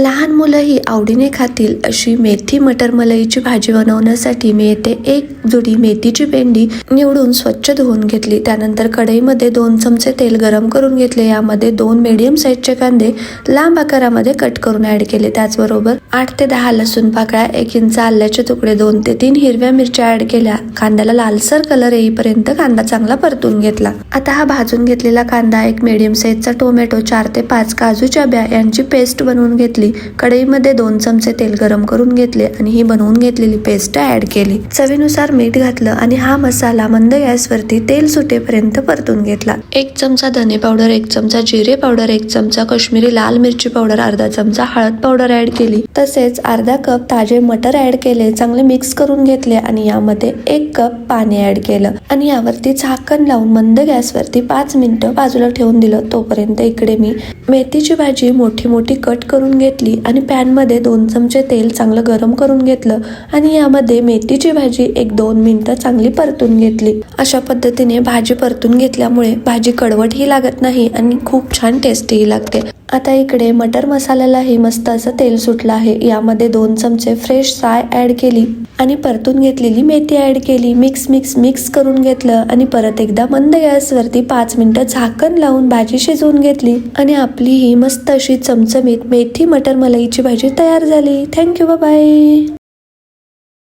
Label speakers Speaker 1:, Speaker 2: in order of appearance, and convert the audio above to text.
Speaker 1: लहान मुलंही आवडीने खातील अशी मेथी मटर मलईची भाजी बनवण्यासाठी मी येथे एक जुडी मेथीची पेंडी निवडून स्वच्छ धुवून घेतली. त्यानंतर कढईमध्ये दोन चमचे तेल गरम करून घेतले. यामध्ये दोन मीडियम साईजचे कांदे लांब आकारामध्ये कट करून ऍड केले. त्याचबरोबर आठ ते दहा लसूण पाकळ्या एक इंच आल्याचे तुकडे दोन ते तीन हिरव्या मिरच्या ऍड केल्या. कांद्याला लालसर कलर येईपर्यंत कांदा चांगला परतून घेतला. आता हा भाजून घेतलेला कांदा एक मीडियम साईजचा टोमॅटो चार ते पाच काजूच्या ब्या यांची पेस्ट बनवून घेतली. कढईमध्ये दोन चमचे तेल गरम करून घेतले आणि ही बनवून घेतलेली पेस्ट ऍड केली. चवीनुसार मीठ घातलं आणि हा मसाला मंद गॅसवरती तेल सुटेपर्यंत परतून घेतला. एक चमचा धने पावडर एक चमचा जिरे पावडर एक चमचा काश्मीरी लाल मिरची पावडर अर्धा चमचा हळद पावडर ऍड केली. तसेच अर्धा कप ताजे मटर ऍड केले चांगले मिक्स करून घेतले आणि यामध्ये एक कप पाणी ऍड केलं. आणि यावरती झाकण लावून मंद गॅसवरती पाच मिनिटं बाजूला ठेवून दिलं. तोपर्यंत इकडे मी मेथीची भाजी मोठी मोठी कट करून घेतली. आणि पॅनमध्ये दोन चमचे तेल चांगलं गरम करून घेतलं आणि यामध्ये मेथीची भाजी एक दोन मिनिटं चांगली परतून घेतली. अशा पद्धतीने भाजी परतून घेतल्यामुळे भाजी कडवटही लागत नाही आणि खूप छान टेस्टीही लागते. आता इकडे मटर मसाल्यालाही मस्त असं तेल सुटलं आहे. यामध्ये दोन चमचे फ्रेश साय ॲड केली आणि परतून घेतलेली मेथी ॲड केली. मिक्स मिक्स मिक्स करून घेतलं आणि परत एकदा मंद गॅसवरती पाच मिनटं झाकण लावून भाजी शिजवून घेतली आणि आपली ही मस्त अशी चमचमीत मेथी मटर मलईची भाजी तयार झाली. Thank you bye